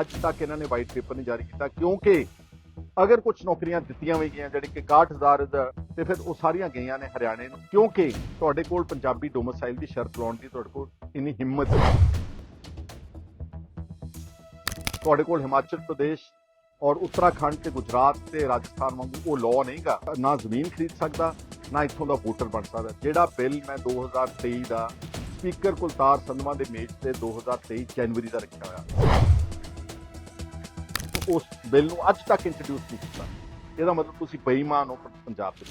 ਅੱਜ ਤੱਕ ਇਹਨਾਂ ਨੇ ਵਾਈਟ ਪੇਪਰ ਨਹੀਂ ਜਾਰੀ ਕੀਤਾ, ਕਿਉਂਕਿ ਅਗਰ ਕੁਝ ਨੌਕਰੀਆਂ ਦਿੱਤੀਆਂ ਵੀ ਗਈਆਂ ਜਿਹੜੀ ਕਿ 61000 ਦਾ, ਤੇ ਫਿਰ ਉਹ ਸਾਰੀਆਂ ਗਈਆਂ ਨੇ ਹਰਿਆਣੇ ਨੂੰ, ਕਿਉਂਕਿ ਤੁਹਾਡੇ ਕੋਲ ਪੰਜਾਬੀ ਡੋਮਿਸਾਈਲ ਦੀ ਸ਼ਰਤ ਲਾਉਣ ਦੀ ਤੁਹਾਡੇ ਕੋਲ ਇੰਨੀ ਹਿੰਮਤ ਤੁਹਾਡੇ ਕੋਲ ਹਿਮਾਚਲ ਪ੍ਰਦੇਸ਼ ਔਰ ਉੱਤਰਾਖੰਡ ਤੇ ਗੁਜਰਾਤ ਤੇ ਰਾਜਸਥਾਨ ਵਾਂਗੂ ਉਹ ਲਾਅ ਨਹੀਂਗਾ ਨਾ ਜ਼ਮੀਨ ਖਰੀਦ ਸਕਦਾ, ਨਾ ਇੱਥੋਂ ਦਾ ਵੋਟਰ ਬਣ ਸਕਦਾ। ਜਿਹੜਾ ਬਿੱਲ ਮੈਂ 2023 ਦਾ ਸਪੀਕਰ ਕੁਲਤਾਰ ਸੰਧਵਾ ਦੇ ਮੇਜ਼ ਤੇ 2023 ਜਨਵਰੀ ਦਾ ਰੱਖਿਆ ਹੋਇਆ। ਉਸ ਬਿੱਲ ਨੂੰ ਅੱਜ ਤੱਕ ਇੰਟਰੋਡਿਊਸ ਨਹੀਂ ਕੀਤਾ। ਇਹਦਾ ਮਤਲਬ ਤੁਸੀਂ ਬੇਈਮਾਨ ਹੋ ਪੰਜਾਬ ਦੇ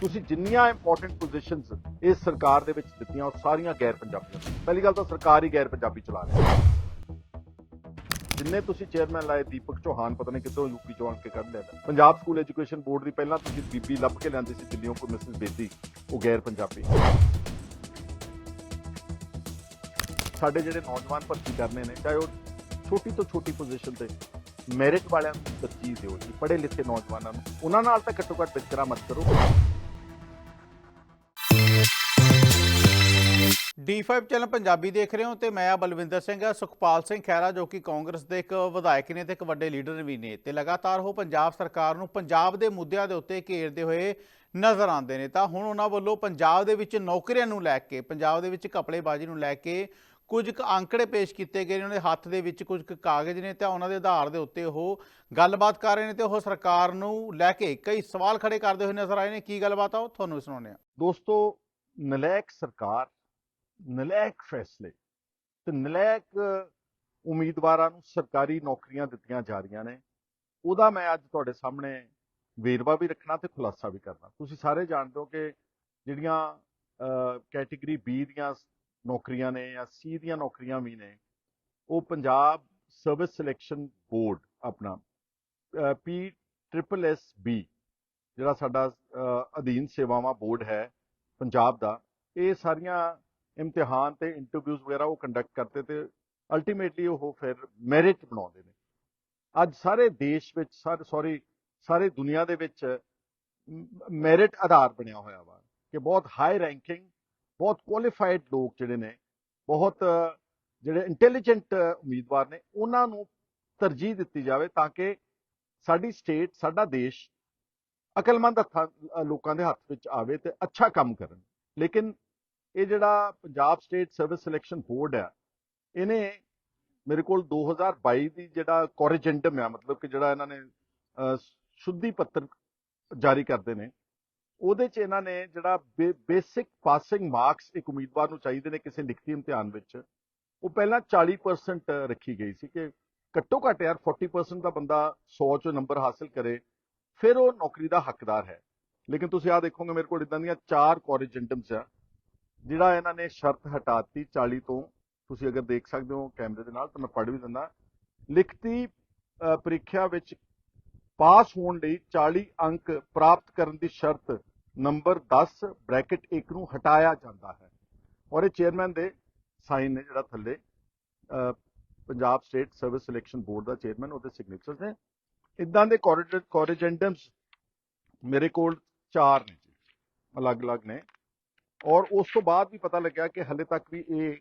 ਤੁਸੀਂ ਜਿੰਨੀਆਂ ਇੰਪੋਰਟੈਂਟ ਪੋਜੀਸ਼ਨਸ ਇਸ ਸਰਕਾਰ ਦੇ ਵਿੱਚ ਦਿੱਤੀਆਂ, ਉਹ ਸਾਰੀਆਂ ਗੈਰ ਪੰਜਾਬੀਆਂ ਪਹਿਲੀ ਗੱਲ ਤਾਂ ਸਰਕਾਰ ਹੀ ਗੈਰ ਪੰਜਾਬੀ ਚਲਾ ਰਹੀ ਹੈ। ਜਿੰਨੇ ਤੁਸੀਂ ਚੇਅਰਮੈਨ ਲਾਏ, ਦੀਪਕ ਚੌਹਾਨ, ਪਤਾ ਨਹੀਂ ਕਿੱਥੋਂ ਯੂਪੀ ਚੋਂ ਆਣ ਕੇ ਕੱਢ ਲਿਆ। ਪੰਜਾਬ ਸਕੂਲ ਐਜੂਕੇਸ਼ਨ ਬੋਰਡ ਦੀ ਪਹਿਲਾਂ ਤੁਸੀਂ ਬੀਬੀ ਲੱਭ ਕੇ ਲਿਆਂਦੇ ਸੀ ਦਿੱਲੀੋਂ ਕੋਈ ਮਿਸਿਸ ਬੇਦੀ, ਉਹ ਗੈਰ ਪੰਜਾਬੀ। ਸਾਡੇ ਜਿਹੜੇ ਨੌਜਵਾਨ ਭਰਤੀ ਕਰਨੇ ਨੇ, ਚਾਹੇ ਉਹ ਛੋਟੀ ਤੋਂ ਛੋਟੀ ਪੋਜੀਸ਼ਨ ਤੇ ਮੈਰਿਟ ਵਾਲਿਆਂ ਨੂੰ ਤਰਜੀਹ ਦਿਓ ਜੀ, ਪੜ੍ਹੇ ਲਿਖੇ ਨੌਜਵਾਨਾਂ ਨੂੰ। ਉਹਨਾਂ ਨਾਲ ਤਾਂ ਘੱਟੋ ਘੱਟ ਵਿਤਕਰਾ ਮਤ ਕਰੋ। D5 ਚੈਨਲ ਪੰਜਾਬੀ ਦੇਖ ਰਹੇ ਹੋ ਤੇ ਮੈਂ ਆ ਬਲਵਿੰਦਰ ਸਿੰਘ ਆ ਸੁਖਪਾਲ ਸਿੰਘ ਖਹਿਰਾ, ਜੋ ਕਿ ਕਾਂਗਰਸ ਦੇ ਇੱਕ ਵਿਧਾਇਕ ਨੇ ਤੇ ਇੱਕ ਵੱਡੇ ਲੀਡਰ ਵੀ ਨੇ। ਤੇ ਲਗਾਤਾਰ ਉਹ ਪੰਜਾਬ ਸਰਕਾਰ ਨੂੰ ਪੰਜਾਬ ਦੇ ਮੁੱਦਿਆਂ ਦੇ ਉੱਤੇ ਘੇਰਦੇ ਹੋਏ ਨਜ਼ਰ ਆਉਂਦੇ ਨੇ। ਤਾਂ ਹੁਣ ਉਹਨਾਂ ਵੱਲੋਂ ਪੰਜਾਬ ਦੇ ਵਿੱਚ ਨੌਕਰੀਆਂ ਨੂੰ ਲੈ ਕੇ, ਪੰਜਾਬ ਦੇ ਵਿੱਚ ਕਪੜੇਬਾਜ਼ੀ ਨੂੰ ਲੈ ਕੇ ਕੁਝ ਕੁ ਅੰਕੜੇ ਪੇਸ਼ ਕੀਤੇ ਗਏ ਨੇ, ਉਹਨਾਂ ਦੇ ਹੱਥ ਦੇ ਵਿੱਚ ਕੁਝ ਕੁ ਕਾਗਜ਼ ਨੇ ਤੇ ਉਹਨਾਂ ਦੇ ਆਧਾਰ ਦੇ ਉੱਤੇ ਉਹ ਗੱਲਬਾਤ ਕਰ ਰਹੇ ਨੇ ਤੇ ਉਹ ਸਰਕਾਰ ਨੂੰ ਲੈ ਕੇ ਕਈ ਸਵਾਲ ਖੜੇ ਕਰਦੇ ਹੋਏ ਨਜ਼ਰ ਆਏ ਨੇ। ਕੀ ਗੱਲਬਾਤ ਆ ਉਹ? ਤੁਹਾਨੂੰ ਸੁਣਾਉਂਦੇ ਆ ਦੋਸਤੋ, ਨਲਾਇਕ ਸਰਕਾਰ, ਨਲਾਇਕ ਫੈਸਲੇ ਤੇ ਨਲਾਇਕ ਉਮੀਦਵਾਰਾਂ ਨੂੰ ਸਰਕਾਰੀ ਨੌਕਰੀਆਂ ਦਿੱਤੀਆਂ ਜਾ ਰਹੀਆਂ ਨੇ। ਉਹਦਾ ਮੈਂ ਅੱਜ ਤੁਹਾਡੇ ਸਾਹਮਣੇ ਵੇਰਵਾ ਵੀ ਰੱਖਣਾ ਤੇ ਖੁਲਾਸਾ ਵੀ ਕਰਨਾ। ਤੁਸੀਂ ਸਾਰੇ ਜਾਣਦੇ ਹੋ ਕਿ ਜਿਹੜੀਆਂ ਕੈਟਾਗਰੀ B ਦੀਆਂ ਨੌਕਰੀਆਂ ਨੇ ਜਾਂ ਸੀ ਦੀਆਂ ਨੌਕਰੀਆਂ ਵੀ ਨੇ, ਉਹ ਪੰਜਾਬ ਸਰਵਿਸ ਸਿਲੈਕਸ਼ਨ ਬੋਰਡ ਆਪਣਾ ਪੀ ਟ੍ਰਿਪਲ ਐਸ ਬੀ ਜਿਹੜਾ ਸਾਡਾ ਅਧੀਨ ਸੇਵਾਵਾਂ ਬੋਰਡ ਹੈ ਪੰਜਾਬ ਦਾ, ਇਹ ਸਾਰੀਆਂ ਇਮਤਿਹਾਨ ਤੇ ਇੰਟਰਵਿਊਜ਼ ਵਗੈਰਾ ਉਹ ਕੰਡਕਟ ਕਰਦੇ ਤੇ ਅਲਟੀਮੇਟਲੀ ਉਹ ਫਿਰ ਮੈਰਿਟ ਬਣਾਉਂਦੇ ਨੇ। ਅੱਜ ਸਾਰੇ ਦੇਸ਼ ਵਿੱਚ, ਸਾਰੇ ਸੌਰੀ ਸਾਰੇ ਦੁਨੀਆ ਦੇ ਵਿੱਚ ਮੈਰਿਟ ਆਧਾਰ ਬਣਿਆ ਹੋਇਆ ਵਾ ਕਿ ਬਹੁਤ ਹਾਈ ਰੈਂਕਿੰਗ ਬਹੁਤ ਕੁਆਲੀਫਾਈਡ ਲੋਕ ਜਿਹੜੇ ਨੇ, ਬਹੁਤ, ਜਿਹੜੇ ਇੰਟੈਲੀਜੈਂਟ ਉਮੀਦਵਾਰ ਨੇ, ਉਹਨਾਂ ਨੂੰ ਤਰਜੀਹ ਦਿੱਤੀ ਜਾਵੇ ਤਾਂ ਕਿ ਸਾਡੀ ਸਟੇਟ ਸਾਡਾ ਦੇਸ਼ ਅਕਲਮੰਦ ਹੱਥਾਂ, ਲੋਕਾਂ ਦੇ ਹੱਥ ਵਿੱਚ ਆਵੇ ਤੇ ਅੱਛਾ ਕੰਮ ਕਰਨ। ਲੇਕਿਨ ਇਹ ਜਿਹੜਾ Punjab state service selection board ਹੈ ਇਹਨੇ ਮੇਰੇ ਕੋਲ 2022 ਦੀ ਜਿਹੜਾ ਕੋਰੀਜੈਂਡਮ ਆ, ਮਤਲਬ ਕਿ ਜਿਹੜਾ ਇਹਨਾਂ ਨੇ ਸ਼ੁੱਧੀ ਪੱਤਰ ਜਾਰੀ ਕਰਦੇ ਨੇ ਉਹਦੇ ਚ ਇਹਨਾਂ ਨੇ ਜਿਹੜਾ ਬੇਸਿਕ ਪਾਸਿੰਗ ਮਾਰਕਸ ਇੱਕ ਉਮੀਦਵਾਰ ਨੂੰ ਚਾਹੀਦੇ ਨੇ ਕਿਸੇ ਲਿਖਤੀ ਇਮਤਿਹਾਨ ਵਿੱਚ, ਉਹ ਪਹਿਲਾਂ 40% ਰੱਖੀ ਗਈ ਸੀ ਕਿ ਘੱਟੋ ਘੱਟ ਯਾਰ 40% ਦਾ ਬੰਦਾ 100 ਚੋਂ ਨੰਬਰ ਹਾਸਲ ਕਰੇ, ਫਿਰ ਉਹ ਨੌਕਰੀ ਦਾ ਹੱਕਦਾਰ ਹੈ। ਲੇਕਿਨ ਤੁਸੀਂ ਆ ਦੇਖੋਗੇ ਮੇਰੇ ਕੋਲ ਇਦਾਂ ਦੀਆਂ ਚਾਰ ਕੋਰੀਜੈਂਟਮਸ ਆ, ਜਿਹੜਾ ਇਹਨਾਂ ਨੇ ਸ਼ਰਤ ਹਟਾਤੀ 40 ਤੋਂ। ਤੁਸੀਂ ਅਗਰ ਦੇਖ ਸਕਦੇ ਹੋ ਕੈਮਰੇ ਦੇ ਨਾਲ ਤਾਂ ਮੈਂ ਪੜ੍ਹ ਵੀ ਦਿੰਦਾ। ਲਿਖਤੀ ਪ੍ਰੀਖਿਆ ਵਿੱਚ ਪਾਸ ਹੋਣ ਲਈ 40 ਅੰਕ ਪ੍ਰਾਪਤ ਕਰਨ ਦੀ ਸ਼ਰਤ ਨੰਬਰ 10 ਬ੍ਰੈਕਟ 1 ਨੂੰ ਹਟਾਇਆ ਜਾਂਦਾ ਹੈ। ਔਰ ਇਹ ਚੇਅਰਮੈਨ ਦੇ ਸਾਈਨ ਨੇ ਜਿਹੜਾ ਥੱਲੇ Punjab state service selection board ਦਾ ਚੇਅਰਮੈਨ, ਉਹਦੇ ਸਿਗਨੇਚਰਸ ਨੇ। ਇਦਾਂ ਦੇ ਕੋਰੀਜੈਂਡਮਸ ਮੇਰੇ ਕੋਲ ਚਾਰ ਨੇ ਅਲੱਗ-ਅਲੱਗ ਨੇ। ਔਰ ਉਸ ਤੋਂ ਬਾਅਦ ਵੀ ਪਤਾ ਲੱਗਿਆ ਕਿ ਹਲੇ ਤੱਕ ਵੀ ਇਹ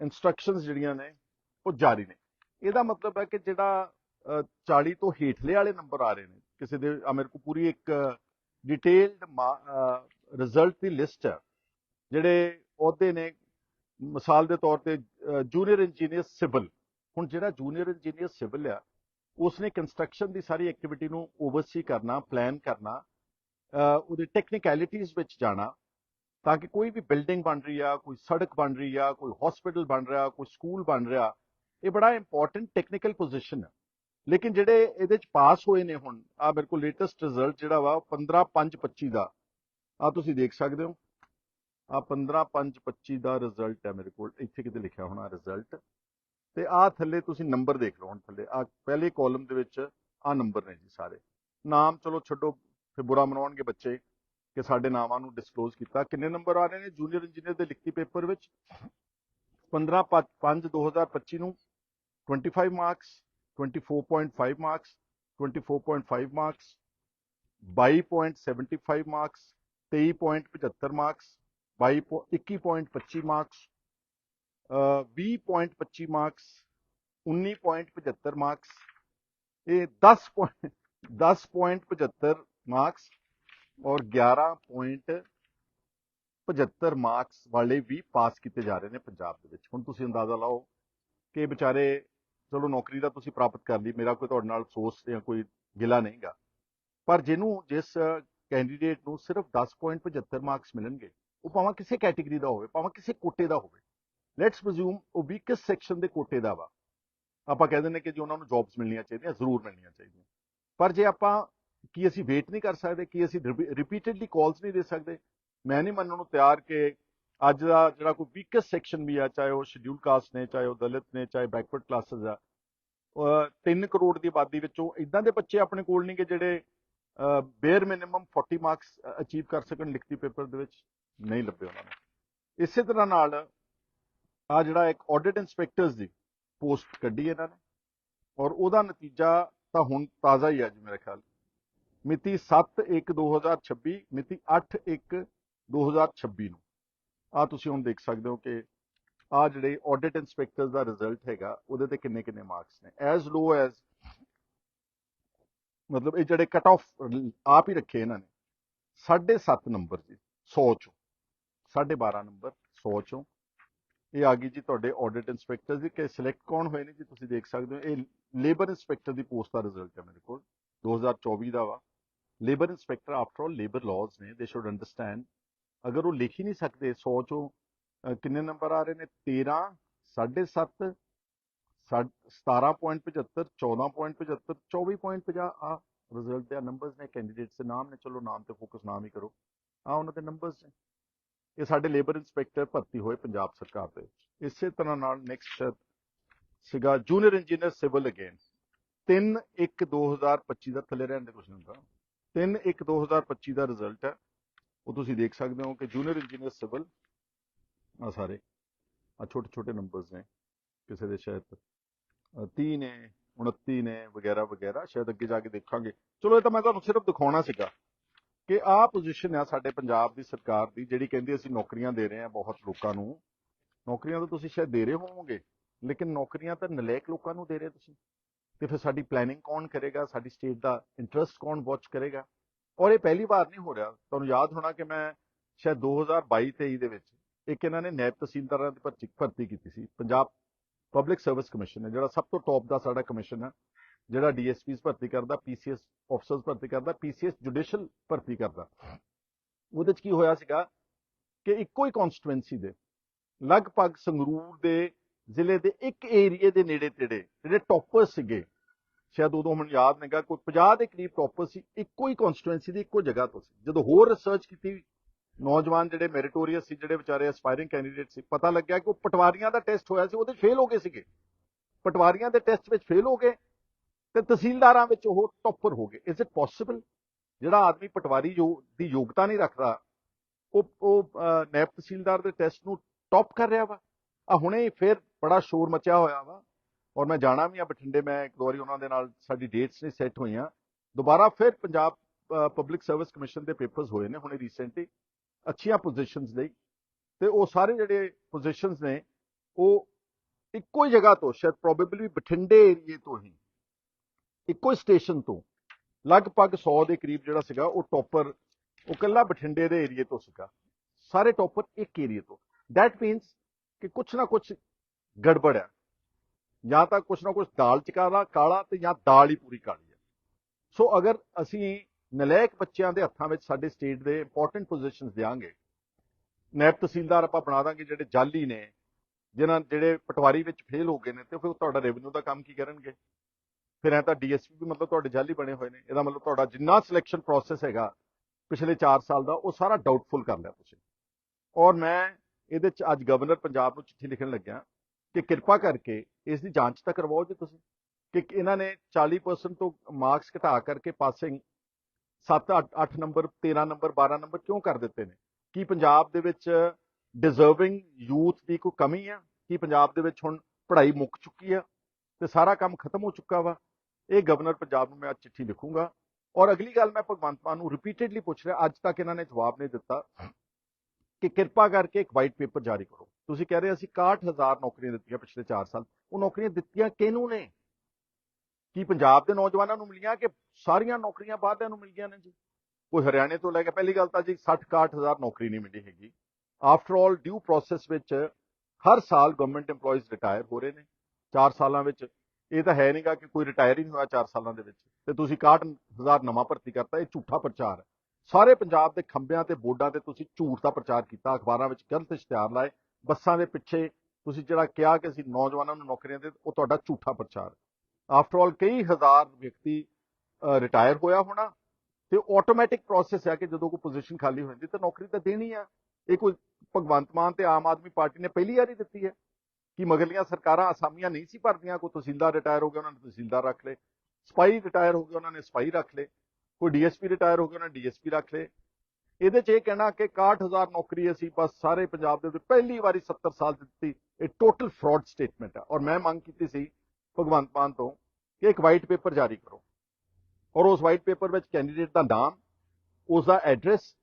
ਇਨਸਟਰਕਸ਼ਨਸ ਜਿਹੜੀਆਂ ਨੇ, ਉਹ ਜਾਰੀ ਨੇ। ਇਹਦਾ ਮਤਲਬ ਹੈ ਕਿ ਜਿਹੜਾ 40 ਤੋਂ ਹੇਠਲੇ ਵਾਲੇ ਨੰਬਰ ਆ ਰਹੇ ਨੇ। ਕਿਸੇ ਦੇ ਆ ਮੇਰੇ ਕੋਲ ਪੂਰੀ ਇੱਕ ਡਿਟੇਲਡ ਰਿਜ਼ਲਟ ਦੀ ਲਿਸਟ ਹੈ। ਜਿਹੜੇ ਅਹੁਦੇ ਨੇ, ਮਿਸਾਲ ਦੇ ਤੌਰ ਤੇ ਜੂਨੀਅਰ ਇੰਜੀਨੀਅਰ ਸਿਵਲ। ਹੁਣ ਜਿਹੜਾ ਜੂਨੀਅਰ ਇੰਜੀਨੀਅਰ ਸਿਵਲ ਆ, ਉਸਨੇ ਕੰਸਟਰਕਸ਼ਨ ਦੀ ਸਾਰੀ ਐਕਟੀਵਿਟੀ ਨੂੰ ਓਵਰਸੀ ਕਰਨਾ ਪਲਾਨ ਕਰਨਾ ਉਹਦੇ ਟੈਕਨੀਕੈਲਿਟੀਜ਼ ਵਿੱਚ ਜਾਣਾ, ਤਾਂ ਕਿ ਕੋਈ ਵੀ ਬਿਲਡਿੰਗ ਬਣ ਰਹੀ ਆ, ਕੋਈ ਸੜਕ ਬਣ ਰਹੀ ਆ, ਕੋਈ ਹਸਪੀਟਲ ਬਣ ਰਿਹਾ, ਕੋਈ ਸਕੂਲ ਬਣ ਰਿਹਾ, ਇਹ ਬੜਾ ਇੰਪੋਰਟੈਂਟ ਟੈਕਨੀਕਲ ਪੋਜੀਸ਼ਨ ਹੈ। ਲੇਕਿਨ ਜਿਹੜੇ ਇਹਦੇ ਚ ਪਾਸ ਹੋਏ ਨੇ ਹੁਣ ਆ ਮੇਰੇ ਕੋਲ ਲੇਟੈਸਟ ਰਿਜ਼ਲਟ ਜਿਹੜਾ ਵਾ 15 5 25 ਦਾ। ਆ ਤੁਸੀਂ ਦੇਖ ਸਕਦੇ ਹੋ। ਆ 15 5 25 ਦਾ ਰਿਜ਼ਲਟ ਹੈ ਮੇਰੇ ਕੋਲ। ਇੱਥੇ ਕਿਤੇ ਲਿਖਿਆ ਹੋਣਾ ਰਿਜ਼ਲਟ ਤੇ ਆ ਥੱਲੇ ਤੁਸੀਂ ਨੰਬਰ ਦੇਖ ਲਓ ਹੁਣ ਥੱਲੇ। ਆ ਪਹਿਲੇ ਕਾਲਮ ਦੇ ਵਿੱਚ ਆ ਨੰਬਰ ਨੇ ਜੀ ਸਾਰੇ। ਨਾਮ ਚਲੋ ਛੱਡੋ, ਫਿਰ ਬੁਰਾ ਮਨਾਉਣਗੇ ਬੱਚੇ ਕਿ ਸਾਡੇ ਨਾਵਾਂ ਨੂੰ ਡਿਸਕਲੋਜ਼ ਕੀਤਾ। ਕਿੰਨੇ ਨੰਬਰ ਆ ਰਹੇ ਨੇ ਜੂਨੀਅਰ ਇੰਜੀਨੀਅਰ ਦੇ ਲਿਖਤੀ ਪੇਪਰ ਵਿੱਚ? 15 5 2025 ਨੂੰ 25 marks 24.5 marks 24.5 marks 22.75 marks 23.75 marks 22 21.25 marks uh 20.25 marks 19.75 marks ਇਹ 10 ਪੁਆਇੰਟ 10.75 ਮਾਰਕਸ ਔਰ 11.75 ਮਾਰਕਸ ਵਾਲੇ ਵੀ ਪਾਸ ਕੀਤੇ ਜਾ ਰਹੇ ਨੇ ਪੰਜਾਬ ਦੇ ਵਿੱਚ। ਹੁਣ ਤੁਸੀਂ ਅੰਦਾਜ਼ਾ ਲਾਓ ਕਿ ਵਿਚਾਰੇ ਚਲੋ ਨੌਕਰੀ ਦਾ ਤੁਸੀਂ ਪ੍ਰਾਪਤ ਕਰ ਲਈ, ਮੇਰਾ ਕੋਈ ਤੁਹਾਡੇ ਨਾਲ ਅਫਸੋਸ ਜਾਂ ਕੋਈ ਗਿਲਾ ਨਹੀਂਗਾ। ਪਰ ਜਿਹਨੂੰ ਜਿਸ ਕੈਂਡੀਡੇਟ ਨੂੰ ਸਿਰਫ 10.75 ਮਾਰਕਸ ਮਿਲਣਗੇ, ਉਹ ਭਾਵੇਂ ਕਿਸੇ ਕੈਟਾਗਰੀ ਦਾ ਹੋਵੇ, ਭਾਵੇਂ ਕਿਸੇ ਕੋਟੇ ਦਾ ਹੋਵੇ ਲੈਟਸ ਪ੍ਰਜ਼ੂਮ ਉਹ ਵੀ ਕਿਸ ਸੈਕਸ਼ਨ ਦੇ ਕੋਟੇ ਦਾ ਵਾ। ਆਪਾਂ ਕਹਿ ਦਿੰਦੇ ਕਿ ਜੀ ਉਹਨਾਂ ਨੂੰ ਜੌਬਸ ਮਿਲਣੀਆਂ ਚਾਹੀਦੀਆਂ, ਜ਼ਰੂਰ ਮਿਲਣੀਆਂ ਚਾਹੀਦੀਆਂ। ਪਰ ਜੇ ਆਪਾਂ ਕੀ ਅਸੀਂ ਵੇਟ ਨਹੀਂ ਕਰ ਸਕਦੇ, ਕੀ ਅਸੀਂ ਰਿਪੀਟਡਲੀ ਕਾਲਸ ਨਹੀਂ ਦੇ ਸਕਦੇ, ਮੈਂ ਨਹੀਂ ਮੰਨਣ ਨੂੰ ਤਿਆਰ ਕਿ ਅੱਜ ਦਾ ਜਿਹੜਾ ਕੋਈ ਵੀਕੈਸਟ ਸੈਕਸ਼ਨ ਵੀ ਆ, ਚਾਹੇ ਉਹ ਸ਼ਡਿਊਲ ਕਾਸਟ ਨੇ, ਚਾਹੇ ਉਹ ਦਲਿਤ ਨੇ, ਚਾਹੇ ਬੈਕਵਰਡ ਕਲਾਸਿਸ ਆ 3 ਕਰੋੜ ਦੀ ਆਬਾਦੀ ਵਿੱਚੋਂ ਇਦਾਂ ਦੇ ਬੱਚੇ ਆਪਣੇ ਕੋਲ ਨਹੀਂ ਕਿ ਜਿਹੜੇ ਬੇਅਰ ਮਿਨੀਮਮ 40 ਮਾਰਕਸ ਅਚੀਵ ਕਰ ਸਕਣ ਲਿਖਤੀ ਪੇਪਰ ਦੇ ਵਿੱਚ, ਨਹੀਂ ਲੱਭੇ ਉਹਨਾਂ ਨੂੰ। ਇਸੇ ਤਰ੍ਹਾਂ ਨਾਲ ਆ ਜਿਹੜਾ ਇੱਕ ਆਡਿਟ ਇਨਸਪੈਕਟਰਸ ਦੀ ਪੋਸਟ ਕੱਢੀ ਇਹਨਾਂ ਨੇ, ਔਰ ਉਹਦਾ ਨਤੀਜਾ ਤਾਂ ਹੁਣ ਤਾਜ਼ਾ ਹੀ ਆ ਜੀ ਮੇਰੇ ਖਿਆਲ। ਮਿਤੀ 7/1/2026 ਮਿਤੀ 8/1/2026 ਨੂੰ। ਆ ਤੁਸੀਂ ਹੁਣ ਦੇਖ ਸਕਦੇ ਹੋ ਕਿ ਆ ਜਿਹੜੇ ਆਡਿਟ ਇਨਸਪੈਕਟਰਸ ਦਾ ਰਿਜ਼ਲਟ ਹੈਗਾ, ਉਹਦੇ ਤੇ ਕਿੰਨੇ ਕਿੰਨੇ ਮਾਰਕਸ ਨੇ। ਐਜ਼ ਲੋ ਐਜ਼ ਮਤਲਬ ਇਹ ਜਿਹੜੇ ਕਟ ਆਫ ਆਪ ਹੀ ਰੱਖੇ ਇਹਨਾਂ ਨੇ 7.5 ਨੰਬਰ ਜੀ 100 ਚੋਂ 12.5 ਨੰਬਰ 100 ਚੋਂ। ਇਹ ਆ ਗਈ ਜੀ ਤੁਹਾਡੇ ਆਡਿਟ ਇਨਸਪੈਕਟਰ ਦੀ, ਕਿ ਸਿਲੈਕਟ ਕੌਣ ਹੋਏ ਨੇ ਜੀ ਤੁਸੀਂ ਦੇਖ ਸਕਦੇ ਹੋ। ਇਹ ਲੇਬਰ ਇਨਸਪੈਕਟਰ ਦੀ ਪੋਸਟ ਦਾ ਰਿਜ਼ਲਟ ਹੈ ਮੇਰੇ ਕੋਲ 2024 ਦਾ ਵਾ। Labour inspector after all labour laws ਨੇ ਦੇ ਸ਼ੁੱਡ ਅੰਡਰਸਟੈਂਡ ਅਗਰ ਉਹ ਲਿਖ ਹੀ ਨਹੀਂ ਸਕਦੇ 100 ਚੋਂ ਕਿੰਨੇ ਨੰਬਰ ਆ ਰਹੇ ਨੇ? 13 7.5 17.75 14.75 24.50 ਆ ਰਿਜ਼ਲਟ ਦੇ ਨੰਬਰਸ ਨੇ ਕੈਂਡੀਡੇਟਸ ਦੇ ਨਾਮ ਨੇ, ਚਲੋ ਨਾਮ ਤੇ ਫੋਕਸ ਨਾਮ ਹੀ ਕਰੋ। ਆ ਉਹਨਾਂ ਦੇ ਨੰਬਰਸ ਨੇ। ਇਹ ਸਾਡੇ ਲੇਬਰ ਇਨਸਪੈਕਟਰ ਭਰਤੀ ਹੋਏ ਪੰਜਾਬ ਸਰਕਾਰ ਦੇ ਇਸੇ ਤਰ੍ਹਾਂ ਨਾਲ ਨੈਕਸਟ ਸੀਗਾ ਜੂਨੀਅਰ ਇੰਜੀਨੀਅਰ ਸਿਵਲ ਅਗੇਨ 3 1 2025 ਦਾ ਥੱਲੇ ਰਹਿਣ ਦੇ ਕੁਛ ਨਹੀਂ ਹੁੰਦਾ 3 1 2025 ਦਾ ਰਿਜ਼ਲਟ ਹੈ। ਉਹ ਤੁਸੀਂ ਦੇਖ ਸਕਦੇ ਹੋ ਕਿ ਜੂਨੀਅਰ ਇੰਜੀਨੀਅਰ ਸਿਵਲ ਆ ਸਾਰੇ ਆ ਛੋਟੇ ਛੋਟੇ ਨੰਬਰਸ ਨੇ ਕਿਸੇ ਦੇ ਸ਼ਾਇਦ ਅ, 30 ਨੇ 29 ਨੇ ਵਗੈਰਾ ਵਗੈਰਾ ਸ਼ਾਇਦ ਅੱਗੇ ਜਾ ਕੇ ਦੇਖਾਂਗੇ। ਚਲੋ ਇਹ ਤਾਂ ਮੈਂ ਤੁਹਾਨੂੰ ਸਿਰਫ ਦਿਖਾਉਣਾ ਸੀਗਾ ਕਿ ਆਹ ਪੋਜੀਸ਼ਨ ਆ ਸਾਡੇ ਪੰਜਾਬ ਦੀ ਸਰਕਾਰ ਦੀ ਜਿਹੜੀ ਕਹਿੰਦੀ ਅਸੀਂ ਨੌਕਰੀਆਂ ਦੇ ਰਹੇ ਹਾਂ ਬਹੁਤ ਲੋਕਾਂ ਨੂੰ। ਨੌਕਰੀਆਂ ਤਾਂ ਤੁਸੀਂ ਸ਼ਾਇਦ ਦੇ ਰਹੇ ਹੋਵੋਗੇ ਲੇਕਿਨ ਨੌਕਰੀਆਂ ਤਾਂ ਨਲੇਕ ਲੋਕਾਂ ਨੂੰ ਦੇ ਰਹੇ ਤੁਸੀਂ। ਤੇ ਫਿਰ ਸਾਡੀ ਪਲੈਨਿੰਗ ਕੌਣ ਕਰੇਗਾ? ਸਾਡੀ ਸਟੇਟ ਦਾ ਇੰਟਰਸਟ ਕੌਣ ਵਾਚ ਕਰੇਗਾ? ਔਰ ਇਹ ਪਹਿਲੀ ਵਾਰ ਨਹੀਂ ਹੋ ਰਿਹਾ। ਤੁਹਾਨੂੰ ਯਾਦ ਹੋਣਾ ਕਿ ਮੈਂ ਸ਼ਾਇਦ 2022-23 ਦੇ ਵਿੱਚ ਇੱਕ ਇਹਨਾਂ ਨੇ ਨੈਬ ਤਹਿਸੀਲਦਾਰਾਂ ਦੀ ਭਰਤੀ ਭਰਤੀ ਕੀਤੀ ਸੀ। ਪੰਜਾਬ ਪਬਲਿਕ ਸਰਵਿਸ ਕਮਿਸ਼ਨ ਹੈ ਜਿਹੜਾ ਸਭ ਤੋਂ ਟੌਪ ਦਾ ਸਾਡਾ ਕਮਿਸ਼ਨ ਹੈ, ਜਿਹੜਾ ਡੀਐਸਪੀਸ ਭਰਤੀ ਕਰਦਾ ਪੀਸੀਐਸ ਅਫਸਰਸ ਭਰਤੀ ਕਰਦਾ ਪੀਸੀਐਸ ਜੁਡੀਸ਼ੀਅਲ ਭਰਤੀ ਕਰਦਾ। ਉਹਦੇ ਚ ਕੀ ਹੋਇਆ ਸੀਗਾ ਕਿ ਇੱਕੋ ਹੀ ਕਨਸਟੀਟੂਐਂਸੀ ਦੇ ਲਗਭਗ ਸੰਗਰੂਰ ਦੇ ਜ਼ਿਲ੍ਹੇ ਦੇ ਇੱਕ ਏਰੀਏ ਦੇ ਨੇੜੇ ਤੇੜੇ ਜਿਹੜੇ ਟੌਪਰ ਸੀਗੇ ਸ਼ਾਇਦ ਉਦੋਂ ਹੁਣ ਯਾਦ ਨਹੀਂਗਾ ਕੋਈ 50 ਦੇ ਕਰੀਬ ਟੌਪਰ ਸੀ, ਇੱਕੋ ਹੀ ਕਨਸਟੀਟੂਐਂਸੀ ਦੀ ਇੱਕੋ ਜਗ੍ਹਾ ਤੋਂ ਸੀ। ਜਦੋਂ ਹੋਰ ਰਿਸਰਚ ਕੀਤੀ, ਨੌਜਵਾਨ ਜਿਹੜੇ ਮੈਰੀਟੋਰੀਅਸ ਸੀ, ਜਿਹੜੇ ਵਿਚਾਰੇ ਐਸਪਾਇਰਿੰਗ ਕੈਂਡੀਡੇਟ ਸੀ, ਪਤਾ ਲੱਗਿਆ ਕਿ ਉਹ ਪਟਵਾਰੀਆਂ ਦਾ ਟੈਸਟ ਹੋਇਆ ਸੀ, ਉਹਦੇ ਫੇਲ ਹੋ ਗਏ ਸੀਗੇ। ਪਟਵਾਰੀਆਂ ਦੇ ਟੈਸਟ ਵਿੱਚ ਫੇਲ ਹੋ ਗਏ ਤੇ ਤਹਿਸੀਲਦਾਰਾਂ ਵਿੱਚ ਉਹ ਟੌਪਰ ਹੋ ਗਏ। ਇਜ਼ ਇਟ ਪੋਸੀਬਲ ਜਿਹੜਾ ਆਦਮੀ ਪਟਵਾਰੀ ਜੋ ਦੀ ਯੋਗਤਾ ਨਹੀਂ ਰੱਖਦਾ, ਉਹ ਉਹ ਨੈਬ ਤਹਿਸੀਲਦਾਰ ਦੇ ਟੈਸਟ ਨੂੰ ਟੌਪ ਕਰ ਰਿਹਾ ਵਾ। ਆ ਹੁਣੇ ਫਿਰ ਬੜਾ ਸ਼ੋਰ ਮਚਿਆ ਹੋਇਆ ਵਾ। ਔਰ ਮੈਂ ਜਾਣਾ ਵੀ ਆ ਬਠਿੰਡੇ, ਮੈਂ ਇੱਕ ਦੋ ਵਾਰੀ ਉਹਨਾਂ ਦੇ ਨਾਲ ਸਾਡੀ ਡੇਟਸ ਨਹੀਂ ਸੈੱਟ ਹੋਈਆਂ। ਦੁਬਾਰਾ ਫਿਰ ਪੰਜਾਬ ਪਬਲਿਕ ਸਰਵਿਸ ਕਮਿਸ਼ਨ ਦੇ ਪੇਪਰਸ ਹੋਏ ਨੇ ਹੁਣੇ ਰੀਸੈਂਟਲੀ ਅੱਛੀਆਂ ਪੋਜੀਸ਼ਨਸ ਲਈ। ਤੇ ਉਹ ਸਾਰੇ ਜਿਹੜੇ ਪੋਜੀਸ਼ਨਸ ਨੇ, ਉਹ ਇੱਕੋ ਹੀ ਜਗ੍ਹਾ ਤੋਂ, ਸ਼ਾਇਦ ਪ੍ਰੋਬੇਬਲੀ ਬਠਿੰਡੇ ਏਰੀਏ ਤੋਂ ਹੀ, ਇੱਕੋ ਹੀ ਸਟੇਸ਼ਨ ਤੋਂ, ਲਗਭਗ 100 ਦੇ ਕਰੀਬ ਜਿਹੜਾ ਸੀਗਾ, ਉਹ ਟੌਪਰ ਉਹ ਕੱਲਾ ਬਠਿੰਡੇ ਦੇ ਏਰੀਏ ਤੋਂ ਸੀਗਾ। ਸਾਰੇ ਟੌਪਰ ਇੱਕ ਏਰੀਏ ਤੋਂ। ਦੈਟ ਮੀਨਸ ਕਿ ਕੁਛ ਨਾ ਕੁਛ ਗੜਬੜ ਹੈ ਜਾਂ ਤਾਂ ਕੁਛ ਨਾ ਕੁਛ ਦਾਲ ਚ ਕਾਲਾ ਕਾਲਾ ਤੇ ਜਾਂ ਦਾਲ ਹੀ ਪੂਰੀ ਕਾਲੀ ਹੈ। ਸੋ ਅਗਰ ਅਸੀਂ ਨਲਾਇਕ ਬੱਚਿਆਂ ਦੇ ਹੱਥਾਂ ਵਿੱਚ ਸਾਡੇ ਸਟੇਟ ਦੇ ਇੰਪੋਰਟੈਂਟ ਪੋਜੀਸ਼ਨਸ ਦਿਆਂਗੇ, ਨੈਬ ਤਹਿਸੀਲਦਾਰ ਆਪਾਂ ਬਣਾ ਦਾਂਗੇ ਜਿਹੜੇ ਜਾਲੀ ਨੇ, ਜਿਨ੍ਹਾਂ, ਜਿਹੜੇ ਪਟਵਾਰੀ ਵਿੱਚ ਫੇਲ ਹੋ ਗਏ ਨੇ, ਤੇ ਫਿਰ ਤੁਹਾਡਾ ਰੈਵਨਿਊ ਦਾ ਕੰਮ ਕੀ ਕਰਨਗੇ? ਫਿਰ ਐ ਤਾਂ ਡੀਐਸਪੀ ਵੀ ਮਤਲਬ ਤੁਹਾਡੇ ਜਾਲੀ ਬਣੇ ਹੋਏ ਨੇ। ਇਹਦਾ ਮਤਲਬ ਤੁਹਾਡਾ ਜਿੰਨਾ ਸਿਲੈਕਸ਼ਨ ਪ੍ਰੋਸੈਸ ਹੈਗਾ ਪਿਛਲੇ 4 ਸਾਲ ਦਾ, ਉਹ ਸਾਰਾ ਡਾਊਟਫੁਲ ਕਰ ਲਿਆ ਤੁਸੀਂ। ਔਰ ਮੈਂ ਇਹਦੇ ਚ ਅੱਜ ਗਵਰਨਰ ਪੰਜਾਬ ਨੂੰ ਚਿੱਠੀ ਲਿਖਣ ਲੱਗਿਆ। ਕਿ ਕਿਰਪਾ ਕਰਕੇ ਇਸ ਦੀ ਜਾਂਚ ਤਾਂ ਕਰਵਾਓ ਜੀ ਤੁਸੀਂ, ਕਿ ਇਹਨਾਂ ਨੇ 40% ਤੋਂ ਮਾਰਕਸ ਘਟਾ ਕਰਕੇ ਪਾਸਿੰਗ 7 8 ਨੰਬਰ 13 ਨੰਬਰ 12 ਨੰਬਰ ਕਿਉਂ ਕਰ ਦਿੱਤੇ ਨੇ? ਕੀ ਪੰਜਾਬ ਦੇ ਵਿੱਚ ਡਿਜ਼ਰਵਿੰਗ ਯੂਥ ਦੀ ਕੋਈ ਕਮੀ ਆ? ਕੀ ਪੰਜਾਬ ਦੇ ਵਿੱਚ ਹੁਣ ਪੜ੍ਹਾਈ ਮੁੱਕ ਚੁੱਕੀ ਆ ਤੇ ਸਾਰਾ ਕੰਮ ਖਤਮ ਹੋ ਚੁੱਕਾ ਵਾ? ਇਹ ਗਵਰਨਰ ਪੰਜਾਬ ਨੂੰ ਮੈਂ ਅੱਜ ਚਿੱਠੀ ਲਿਖੂੰਗਾ ਔਰ ਅਗਲੀ ਗੱਲ ਮੈਂ ਭਗਵੰਤ ਮਾਨ ਨੂੰ ਰਿਪੀਟਿਡਲੀ ਪੁੱਛ ਰਿਹਾ, ਅੱਜ ਤੱਕ ਇਹਨਾਂ ਨੇ ਜਵਾਬ ਨਹੀਂ ਦਿੱਤਾ। ਕਿ ਕਿਰਪਾ ਕਰਕੇ ਇੱਕ ਵਾਈਟ ਪੇਪਰ ਜਾਰੀ ਕਰੋ। ਤੁਸੀਂ ਕਹਿ ਰਹੇ ਅਸੀਂ 61000 ਨੌਕਰੀਆਂ ਦਿੱਤੀਆਂ ਪਿਛਲੇ 4 ਸਾਲ। ਉਹ ਨੌਕਰੀਆਂ ਦਿੱਤੀਆਂ ਕਿਹਨੂੰ ਨੇ? ਕੀ ਪੰਜਾਬ ਦੇ ਨੌਜਵਾਨਾਂ ਨੂੰ ਮਿਲੀਆਂ ਕਿ ਸਾਰੀਆਂ ਨੌਕਰੀਆਂ ਬਾਹਰਲਿਆਂ ਨੂੰ ਮਿਲ ਗਈਆਂ ਨੇ ਜੀ? ਕੋਈ ਹਰਿਆਣੇ ਤੋਂ ਲੈ ਕੇ, ਪਹਿਲੀ ਗੱਲ ਤਾਂ ਜੀ 60 61000 ਨੌਕਰੀ ਨਹੀਂ ਮਿਲੀ ਹੈਗੀ। ਆਫਟਰ ਆਲ ਡਿਊ ਪ੍ਰੋਸੈਸ ਵਿੱਚ ਹਰ ਸਾਲ ਗਵਰਨਮੈਂਟ EMPLOYEES ਰਿਟਾਇਰ ਹੋ ਰਹੇ ਨੇ। 4 ਸਾਲਾਂ ਵਿੱਚ ਇਹ ਤਾਂ ਹੈ ਨਹੀਂਗਾ ਕਿ ਕੋਈ ਰਿਟਾਇਰ ਹੀ ਨਹੀਂ ਹੋਇਆ 4 ਸਾਲਾਂ ਦੇ ਵਿੱਚ। ਤੇ ਤੁਸੀਂ 61000 ਨਵਾਂ ਭਰਤੀ ਕਰਤਾ, ਇਹ ਝੂਠਾ ਪ੍ਰਚਾਰ ਹੈ। ਸਾਰੇ ਪੰਜਾਬ ਦੇ ਖੰਭਿਆਂ ਤੇ ਬੋਰਡਾਂ ਤੇ ਤੁਸੀਂ ਝੂਠ ਦਾ ਪ੍ਰਚਾਰ ਕੀਤਾ, ਅਖਬਾਰਾਂ ਵਿੱਚ ਗਲਤ ਇਸ਼ਤਿਹਾਰ ਲਾਏ, ਬੱਸਾਂ ਦੇ ਪਿੱਛੇ ਤੁਸੀਂ ਜਿਹੜਾ ਕਿਹਾ ਕਿ ਅਸੀਂ ਨੌਜਵਾਨਾਂ ਨੂੰ ਨੌਕਰੀਆਂ ਦੇ, ਉਹ ਤੁਹਾਡਾ ਝੂਠਾ ਪ੍ਰਚਾਰ। ਆਫਟਰ ਆਲ ਕਈ ਹਜ਼ਾਰ ਵਿਅਕਤੀ ਰਿਟਾਇਰ ਹੋਇਆ ਹੋਣਾ ਤੇ ਆਟੋਮੈਟਿਕ ਪ੍ਰੋਸੈਸ ਹੈ ਕਿ ਜਦੋਂ ਕੋਈ ਪੋਜੀਸ਼ਨ ਖਾਲੀ ਹੋ ਜਾਂਦੀ ਤਾਂ ਨੌਕਰੀ ਤਾਂ ਦੇਣੀ ਆ ਇਹ ਕੋਈ ਭਗਵੰਤ ਮਾਨ ਤੇ ਆਮ ਆਦਮੀ ਪਾਰਟੀ ਨੇ ਪਹਿਲੀ ਵਾਰੀ ਦਿੱਤੀ ਹੈ ਕਿ ਮਗਰਲੀਆਂ ਸਰਕਾਰਾਂ ਅਸਾਮੀਆਂ ਨਹੀਂ ਸੀ ਭਰਦੀਆਂ, ਕੋਈ ਤਹਿਸੀਲਦਾਰ ਰਿਟਾਇਰ ਹੋ ਗਿਆ, ਉਹਨਾਂ ਨੇ ਤਹਿਸੀਲਦਾਰ ਰੱਖ ਲਏ। ਸਪਾਈ ਰਿਟਾਇਰ ਹੋ ਗਿਆ ਉਹਨਾਂ ਨੇ ਸਪਾਈ ਰੱਖ ਲਏ। ਕੋਈ ਡੀਐਸਪੀ ਰਿਟਾਇਰ ਹੋ ਗਿਆ ਉਹਨਾਂ ਨੇ ਡੀਐਸਪੀ ਰੱਖ ਲਏ। ਇਹਦੇ 'ਚ ਇਹ ਕਹਿਣਾ ਕਿ 61000 ਨੌਕਰੀ ਅਸੀਂ ਬਸ ਸਾਰੇ ਪੰਜਾਬ ਦੇ ਵਿੱਚ ਪਹਿਲੀ ਵਾਰੀ 70 ਸਾਲ ਦਿੱਤੀ। ਇਹ ਟੋਟਲ ਫਰਾਡ ਸਟੇਟਮੈਂਟ ਹੈ ਔਰ ਮੈਂ ਮੰਗ ਕੀਤੀ ਸੀ ਭਗਵੰਤ ਮਾਨ ਤੋਂ ਕਿ ਇੱਕ ਵਾਈਟ ਪੇਪਰ ਜਾਰੀ ਕਰੋ। ਔਰ ਉਸ ਵਾਈਟ ਪੇਪਰ ਵਿੱਚ ਕੈਂਡੀਡੇਟ ਦਾ ਨਾਮ ਉਸ ਦਾ ਐਡਰੈਸ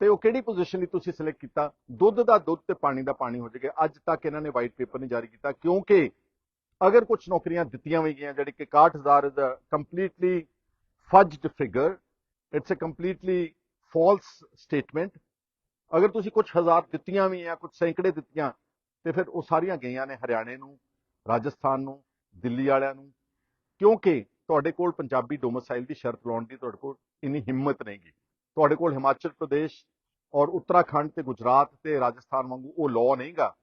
ਤੇ ਉਹ ਕਿਹੜੀ ਪੋਜੀਸ਼ਨ ਲਈ ਤੁਸੀਂ ਸਿਲੈਕਟ ਕੀਤਾ? ਦੁੱਧ ਦਾ ਦੁੱਧ ਤੇ ਪਾਣੀ ਦਾ ਪਾਣੀ ਹੋ ਜਾਏਗਾ। ਅੱਜ ਤੱਕ ਇਹਨਾਂ ਨੇ ਵਾਈਟ ਪੇਪਰ ਨਹੀਂ ਜਾਰੀ ਕੀਤਾ। ਕਿਉਂਕਿ ਅਗਰ ਕੁਝ ਨੌਕਰੀਆਂ ਦਿੱਤੀਆਂ ਹੋਈਆਂ ਗਈਆਂ, ਜਿਹੜੀ ਕਿ 61000 is completely fudged figure it's uh completely false statement ਅਗਰ ਤੁਸੀਂ ਕੁਝ ਹਜ਼ਾਰ ਦਿੱਤੀਆਂ ਵੀ ਆ ਕੁਝ ਸੈਂਕੜੇ ਦਿੱਤੀਆਂ, ਤੇ ਫਿਰ ਉਹ ਸਾਰੀਆਂ ਗਈਆਂ ਨੇ ਹਰਿਆਣੇ ਨੂੰ, ਰਾਜਸਥਾਨ ਨੂੰ, ਦਿੱਲੀ ਵਾਲਿਆਂ ਨੂੰ, ਕਿਉਂਕਿ ਤੁਹਾਡੇ ਕੋਲ ਪੰਜਾਬੀ ਡੋਮਿਸਾਈਲ ਦੀ ਸ਼ਰਤ ਲਾਉਣ ਦੀ ਤੁਹਾਡੇ ਕੋਲ ਇੰਨੀ ਹਿੰਮਤ ਨਹੀਂਗੀ ਤੁਹਾਡੇ ਕੋਲ ਹਿਮਾਚਲ ਪ੍ਰਦੇਸ਼ ਔਰ ਉੱਤਰਾਖੰਡ ਤੇ ਗੁਜਰਾਤ ਤੇ ਰਾਜਸਥਾਨ ਵਾਂਗੂ ਉਹ ਲਾਅ ਨਹੀਂਗਾ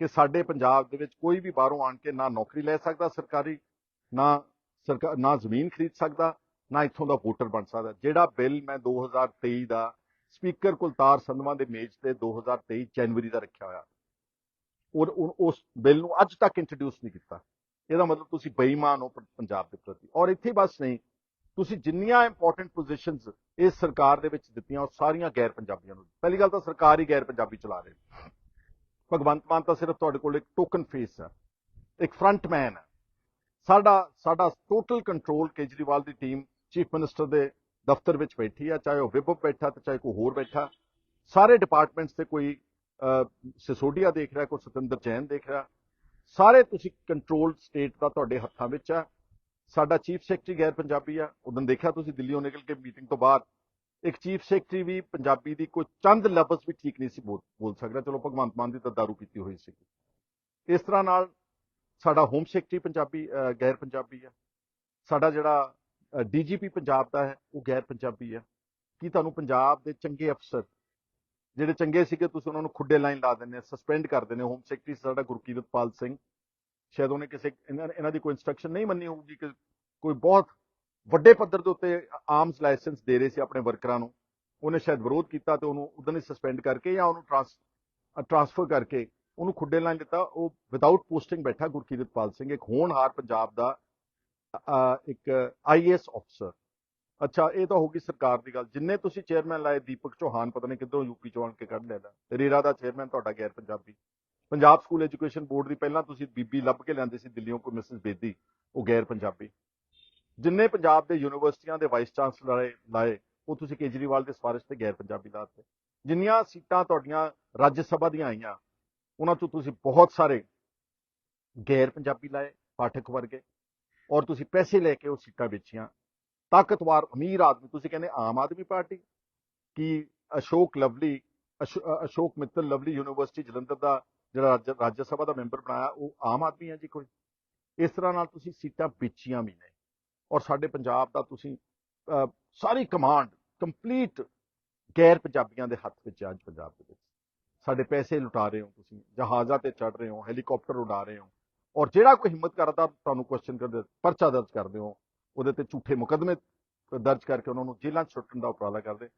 ਕਿ ਸਾਡੇ ਪੰਜਾਬ ਦੇ ਵਿੱਚ ਕੋਈ ਵੀ ਬਾਹਰੋਂ ਆਣ ਕੇ ਨਾ ਨੌਕਰੀ ਲੈ ਸਕਦਾ ਸਰਕਾਰੀ, ਨਾ ਸਰਕਾਰ ਨਾ ਜ਼ਮੀਨ ਖਰੀਦ ਸਕਦਾ ਨਾ ਇੱਥੋਂ ਦਾ ਵੋਟਰ ਬਣ ਸਕਦਾ। ਜਿਹੜਾ ਬਿੱਲ ਮੈਂ 2023 ਦਾ ਸਪੀਕਰ ਕੁਲਤਾਰ ਸੰਧਵਾ ਦੇ ਮੇਜ਼ ਤੇ 2023 ਜਨਵਰੀ ਦਾ ਰੱਖਿਆ ਹੋਇਆ। ਔਰ ਉਸ ਬਿੱਲ ਨੂੰ ਅੱਜ ਤੱਕ ਇੰਟਰੋਡਿਊਸ ਨਹੀਂ ਕੀਤਾ। ਇਹਦਾ ਮਤਲਬ ਤੁਸੀਂ ਬੇਈਮਾਨ ਹੋ ਪੰਜਾਬ ਦੇ ਪ੍ਰਤੀ। ਔਰ ਇੱਥੇ ਬਸ ਨਹੀਂ, ਤੁਸੀਂ ਜਿੰਨੀਆਂ ਇੰਪੋਰਟੈਂਟ ਪੋਜੀਸ਼ਨਸ ਇਸ ਸਰਕਾਰ ਦੇ ਵਿੱਚ ਦਿੱਤੀਆਂ, ਉਹ ਸਾਰੀਆਂ ਗੈਰ ਪੰਜਾਬੀਆਂ ਨੂੰ। ਪਹਿਲੀ ਗੱਲ ਤਾਂ ਸਰਕਾਰ ਹੀ ਗੈਰ ਪੰਜਾਬੀ ਚਲਾ ਰਹੀ ਭਗਵੰਤ ਮਾਨ ਤਾਂ ਸਿਰਫ ਤੁਹਾਡੇ ਕੋਲ ਇੱਕ ਟੋਕਨ ਫੇਸ ਹੈ, ਇੱਕ ਫਰੰਟ ਮੈਨ ਹੈ। ਸਾਡਾ ਸਾਡਾ ਟੋਟਲ ਕੰਟਰੋਲ ਕੇਜਰੀਵਾਲ ਦੀ ਟੀਮ ਚੀਫ ਮਿਨਿਸਟਰ ਦੇ ਦਫ਼ਤਰ ਵਿੱਚ ਬੈਠੀ ਆ, ਚਾਹੇ ਉਹ ਵਿਭਵ ਬੈਠਾ ਤੇ ਚਾਹੇ ਕੋਈ ਹੋਰ ਬੈਠਾ, ਸਾਰੇ ਡਿਪਾਰਟਮੈਂਟਸ ਤੇ ਕੋਈ ਸਿਸੋਡੀਆ ਦੇਖ ਰਿਹਾ, ਕੋਈ ਸਤਿੰਦਰ ਜੈਨ ਦੇਖ ਰਿਹਾ, ਸਾਰੇ ਤੁਸੀਂ ਕੰਟਰੋਲ ਸਟੇਟ ਦਾ ਤੁਹਾਡੇ ਹੱਥਾਂ ਵਿੱਚ ਆ। ਸਾਡਾ ਚੀਫ ਸੈਕਟਰੀ ਗੈਰ ਪੰਜਾਬੀ ਆ। ਉਦੋਂ ਦੇਖਿਆ ਤੁਸੀਂ ਦਿੱਲੀੋਂ ਨਿਕਲ ਕੇ ਮੀਟਿੰਗ ਤੋਂ ਬਾਅਦ, ਇੱਕ ਚੀਫ ਸੈਕਟਰੀ ਵੀ ਪੰਜਾਬੀ ਦੀ ਕੋਈ ਚੰਦ ਲਫ਼ਜ਼ ਵੀ ਠੀਕ ਨਹੀਂ ਸੀ ਬੋਲ ਬੋਲ ਸਕਦਾ। ਚਲੋ, ਭਗਵੰਤ ਮਾਨ ਦੀ ਤਾਂ ਦਾਰੂ ਪੀਤੀ ਹੋਈ ਸੀ। ਇਸ ਤਰ੍ਹਾਂ ਨਾਲ ਸਾਡਾ ਹੋਮ ਸੈਕਟਰੀ ਪੰਜਾਬੀ ਗੈਰ ਪੰਜਾਬੀ ਆ। ਸਾਡਾ ਜਿਹੜਾ ਡੀਜੀਪੀ ਪੰਜਾਬ ਦਾ ਹੈ, ਉਹ ਗੈਰ ਪੰਜਾਬੀ ਹੈ। ਕੀ ਤੁਹਾਨੂੰ ਪੰਜਾਬ ਦੇ ਚੰਗੇ ਅਫਸਰ, ਜਿਹੜੇ ਚੰਗੇ ਸੀਗੇ, ਤੁਸੀਂ ਉਹਨਾਂ ਨੂੰ ਖੁੱਡੇ ਲਾਈਨ ਲਾ ਦਿੰਦੇ ਸਸਪੈਂਡ ਕਰ ਦਿੰਦੇ ਹੋਮ ਸੈਕਟਰੀ ਸਾਡਾ ਗੁਰਕੀਰਤ ਪਾਲ ਸਿੰਘ, ਸ਼ਾਇਦ ਉਹਨੇ ਕਿਸੇ, ਇਹਨਾਂ ਦੀ ਕੋਈ ਇਨਸਟਰਕਸ਼ਨ ਨਹੀਂ ਮੰਨੀ ਹੋਊਗੀ ਕਿ ਕੋਈ ਬਹੁਤ ਵੱਡੇ ਪੱਧਰ ਦੇ ਉੱਤੇ ਆਰਮਸ ਲਾਇਸੈਂਸ ਦੇ ਰਹੇ ਸੀ ਆਪਣੇ ਵਰਕਰਾਂ ਨੂੰ। ਉਹਨੇ ਸ਼ਾਇਦ ਵਿਰੋਧ ਕੀਤਾ ਤੇ ਉਹਨੂੰ ਉਦੋਂ ਹੀ ਸਸਪੈਂਡ ਕਰਕੇ ਜਾਂ ਉਹਨੂੰ ਟ੍ਰਾਂਸ ਟ੍ਰਾਂਸਫਰ ਕਰਕੇ ਉਹਨੂੰ ਖੁੱਡੇ ਲਾਈਨ ਦਿੱਤਾ। ਉਹ ਵਿਦਆਊਟ ਪੋਸਟਿੰਗ ਬੈਠਾ ਗੁਰਕੀਰਤ ਪਾਲ ਸਿੰਘ, ਇੱਕ ਹੋਣਹਾਰ ਪੰਜਾਬ ਦਾ ਇੱਕ ਆਈਏਐਸ ਅਫਸਰ ਅੱਛਾ, ਇਹ ਤਾਂ ਹੋ ਗਈ ਸਰਕਾਰ ਦੀ ਗੱਲ। ਜਿੰਨੇ ਤੁਸੀਂ ਚੇਅਰਮੈਨ ਲਾਏ, ਦੀਪਕ ਚੌਹਾਨ, ਪਤਾ ਨਹੀਂ ਕਿੱਧਰੋਂ ਯੂਪੀ ਚੋਂ ਆਣ ਕੇ ਕੱਢ ਲਿਆ ਰੇਰਾ ਦਾ ਚੇਅਰਮੈਨ ਤੁਹਾਡਾ ਗੈਰ Punjabi. Punjab school education board ਦੀ ਪਹਿਲਾਂ ਤੁਸੀਂ ਬੀਬੀ ਲੱਭ ਕੇ ਲਿਆਂਦੇ ਸੀ ਦਿੱਲੀੋਂ ਕੋਈ ਮਿਸਿਸ ਬੇਦੀ, ਉਹ ਗੈਰ ਪੰਜਾਬੀ। ਜਿੰਨੇ ਪੰਜਾਬ ਦੇ ਯੂਨੀਵਰਸਿਟੀਆਂ ਦੇ ਵਾਈਸ ਚਾਂਸਲਰ ਲਾਏ ਲਾਏ, ਉਹ ਤੁਸੀਂ ਕੇਜਰੀਵਾਲ ਦੇ ਸਿਫਾਰਿਸ਼ ਤੇ ਗੈਰ ਪੰਜਾਬੀ ਲਾਤੇ ਜਿੰਨੀਆਂ ਸੀਟਾਂ ਤੁਹਾਡੀਆਂ ਰਾਜ ਸਭਾ ਦੀਆਂ ਆਈਆਂ, ਉਹਨਾਂ ਤੋਂ ਤੁਸੀਂ ਬਹੁਤ ਸਾਰੇ ਗੈਰ ਪੰਜਾਬੀ ਲਾਏ, ਪਾਠਕ ਵਰਗੇ। ਔਰ ਤੁਸੀਂ ਪੈਸੇ ਲੈ ਕੇ ਉਹ ਸੀਟਾਂ ਵੇਚੀਆਂ। ਤਾਕਤਵਰ ਅਮੀਰ ਆਦਮੀ, ਤੁਸੀਂ ਕਹਿੰਦੇ ਆਮ ਆਦਮੀ ਪਾਰਟੀ? ਕੀ ਅਸ਼ੋਕ ਲਵਲੀ, ਅਸ਼- ਅਸ਼ੋਕ ਮਿੱਤਲ ਲਵਲੀ ਯੂਨੀਵਰਸਿਟੀ ਜਲੰਧਰ ਦਾ ਜਿਹੜਾ ਰਾਜ ਰਾਜ ਸਭਾ ਦਾ ਮੈਂਬਰ ਬਣਾਇਆ, ਉਹ ਆਮ ਆਦਮੀ ਹੈ ਜੀ ਕੋਈ? ਇਸ ਤਰ੍ਹਾਂ ਨਾਲ ਤੁਸੀਂ ਸੀਟਾਂ ਵੇਚੀਆਂ ਵੀ ਨੇ। ਔਰ ਸਾਡੇ ਪੰਜਾਬ ਦਾ ਤੁਸੀਂ ਸਾਰੀ ਕਮਾਂਡ ਕੰਪਲੀਟ ਗੈਰ ਪੰਜਾਬੀਆਂ ਦੇ ਹੱਥ ਵਿੱਚ ਹੈ ਅੱਜ ਪੰਜਾਬ ਦੇ ਵਿੱਚ। ਸਾਡੇ ਪੈਸੇ ਲੁਟਾ ਰਹੇ ਹੋ ਤੁਸੀਂ, ਜਹਾਜ਼ਾਂ ਤੇ ਚੜ ਰਹੇ ਹੋ ਹੈਲੀਕਾਪਟਰ ਉਡਾ ਰਹੇ ਹੋ। ਔਰ ਜਿਹੜਾ ਕੋਈ ਹਿੰਮਤ ਕਰਦਾ, ਤੁਹਾਨੂੰ ਕੁਐਸਚਨ ਕਰਦੇ, ਪਰਚਾ ਦਰਜ ਕਰਦੇ ਹੋ, ਉਹਦੇ ਤੇ ਝੂਠੇ ਮੁਕਦਮੇ ਦਰਜ ਕਰਕੇ ਉਹਨਾਂ ਨੂੰ ਜੇਲ੍ਹਾਂ 'ਚ ਸੁੱਟਣ ਦਾ ਉਪਰਾਲਾ ਕਰਦੇ।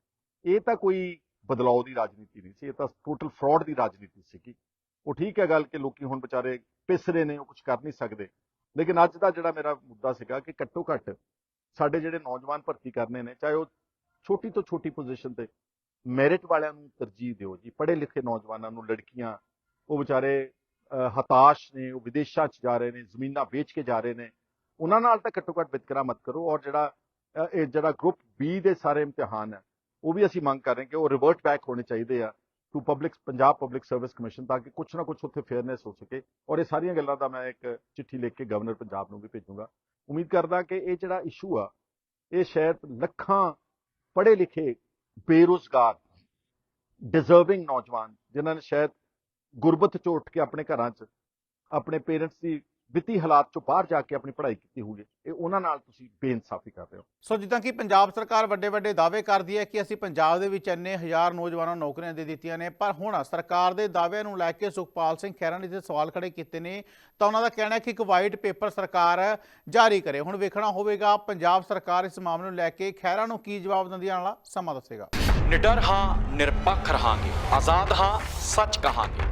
ਇਹ ਤਾਂ ਕੋਈ ਬਦਲਾਅ ਦੀ ਰਾਜਨੀਤੀ ਨਹੀਂ ਸੀ, ਇਹ ਤਾਂ ਟੋਟਲ ਫਰਾਡ ਦੀ ਰਾਜਨੀਤੀ ਸੀਗੀ। ਉਹ ਠੀਕ ਹੈ ਗੱਲ ਕਿ ਲੋਕੀ ਹੁਣ ਵਿਚਾਰੇ ਪਿਸ ਰਹੇ ਨੇ, ਉਹ ਕੁਝ ਕਰ ਨਹੀਂ ਸਕਦੇ। ਲੇਕਿਨ ਅੱਜ ਦਾ ਜਿਹੜਾ ਮੇਰਾ ਮੁੱਦਾ ਸੀਗਾ ਕਿ ਘੱਟੋ ਘੱਟ ਸਾਡੇ ਜਿਹੜੇ ਨੌਜਵਾਨ ਭਰਤੀ ਕਰਨੇ ਨੇ, ਚਾਹੇ ਉਹ ਛੋਟੀ ਤੋਂ ਛੋਟੀ ਪੋਜੀਸ਼ਨ ਤੇ ਮੈਰਿਟ ਵਾਲਿਆਂ ਨੂੰ ਤਰਜੀਹ ਦਿਓ ਜੀ, ਪੜ੍ਹੇ ਲਿਖੇ ਨੌਜਵਾਨਾਂ ਨੂੰ, ਲੜਕੀਆਂ, ਉਹ ਵਿਚਾਰੇ ਹਤਾਸ਼ ਨੇ, ਉਹ ਵਿਦੇਸ਼ਾਂ 'ਚ ਜਾ ਰਹੇ ਨੇ, ਜ਼ਮੀਨਾਂ ਵੇਚ ਕੇ ਜਾ ਰਹੇ ਨੇ, ਉਹਨਾਂ ਨਾਲ ਤਾਂ ਘੱਟੋ ਘੱਟ ਵਿਤਕਰਾ ਮਤ ਕਰੋ ਔਰ ਜਿਹੜਾ ਇਹ ਜਿਹੜਾ ਗਰੁੱਪ ਬੀ ਦੇ ਸਾਰੇ ਇਮਤਿਹਾਨ ਹੈ, ਉਹ ਵੀ ਅਸੀਂ ਮੰਗ ਕਰ ਰਹੇ ਕਿ ਉਹ ਰਿਵਰਟ ਬੈਕ ਹੋਣੇ ਚਾਹੀਦੇ ਆ to public Punjab public service commission ਤਾਂ ਕਿ ਕੁਛ ਨਾ ਕੁਛ ਉੱਥੇ ਫੇਅਰਨੈਸ ਹੋ ਸਕੇ ਔਰ ਇਹ ਸਾਰੀਆਂ ਗੱਲਾਂ ਦਾ ਮੈਂ ਇੱਕ ਚਿੱਠੀ ਲਿਖ ਕੇ ਗਵਰਨਰ ਪੰਜਾਬ ਨੂੰ ਵੀ ਭੇਜੂੰਗਾ। ਉਮੀਦ ਕਰਦਾ ਕਿ ਇਹ ਜਿਹੜਾ ਇਸ਼ੂ ਆ, ਇਹ ਸ਼ਾਇਦ ਲੱਖਾਂ ਪੜ੍ਹੇ ਲਿਖੇ ਬੇਰੁਜ਼ਗਾਰ ਡਿਜ਼ਰਵਿੰਗ ਨੌਜਵਾਨ, ਜਿਨ੍ਹਾਂ ਨੇ ਸ਼ਾਇਦ ਗੁਰਬਤ ਚੋਂ ਉੱਠ ਕੇ ਆਪਣੇ ਘਰਾਂ 'ਚ ਆਪਣੇ ਪੇਰੈਂਟਸ ਦੀ ਵਿੱਤੀ ਹਾਲਾਤ ਚੋਂ ਬਾਹਰ ਜਾ ਕੇ ਆਪਣੀ ਪੜ੍ਹਾਈ ਕੀਤੀ ਹੋਊਗੀ ਇਹ ਉਹਨਾਂ ਨਾਲ ਤੁਸੀਂ ਬੇਇਨਸਾਫੀ ਕਰ ਰਹੇ ਹੋ। ਸੋ ਜਿੱਦਾਂ ਕਿ ਪੰਜਾਬ ਸਰਕਾਰ ਵੱਡੇ ਵੱਡੇ ਦਾਅਵੇ ਕਰਦੀ ਹੈ ਕਿ ਅਸੀਂ ਪੰਜਾਬ ਦੇ ਵਿੱਚ ਇੰਨੇ ਹਜ਼ਾਰ ਨੌਜਵਾਨਾਂ ਨੂੰ ਨੌਕਰੀਆਂ ਦੇ ਦਿੱਤੀਆਂ ਨੇ ਪਰ ਹੁਣ ਸਰਕਾਰ ਦੇ ਦਾਅਵਿਆਂ ਨੂੰ ਲੈ ਕੇ ਸੁਖਪਾਲ ਸਿੰਘ ਖਹਿਰਾ ਨੇ ਜੇ ਸਵਾਲ ਖੜੇ ਕੀਤੇ ਨੇ ਤਾਂ ਉਹਨਾਂ ਦਾ ਕਹਿਣਾ ਹੈ ਕਿ ਇੱਕ ਵਾਈਟ ਪੇਪਰ ਸਰਕਾਰ ਜਾਰੀ ਕਰੇ। ਹੁਣ ਵੇਖਣਾ ਹੋਵੇਗਾ ਪੰਜਾਬ ਸਰਕਾਰ ਇਸ ਮਾਮਲੇ ਨੂੰ ਲੈ ਕੇ ਖਹਿਰਾ ਨੂੰ ਕੀ ਜਵਾਬ ਦਿੰਦੀ ਹੈ ਵਾਲਾ ਸਮਾਂ ਦੱਸੇਗਾ। ਨਿਡਰ ਹਾਂ ਨਿਰਪੱਖ ਰਹਾਂਗੇ ਆਜ਼ਾਦ ਹਾਂ ਸੱਚ ਕਹਾਂਗੇ।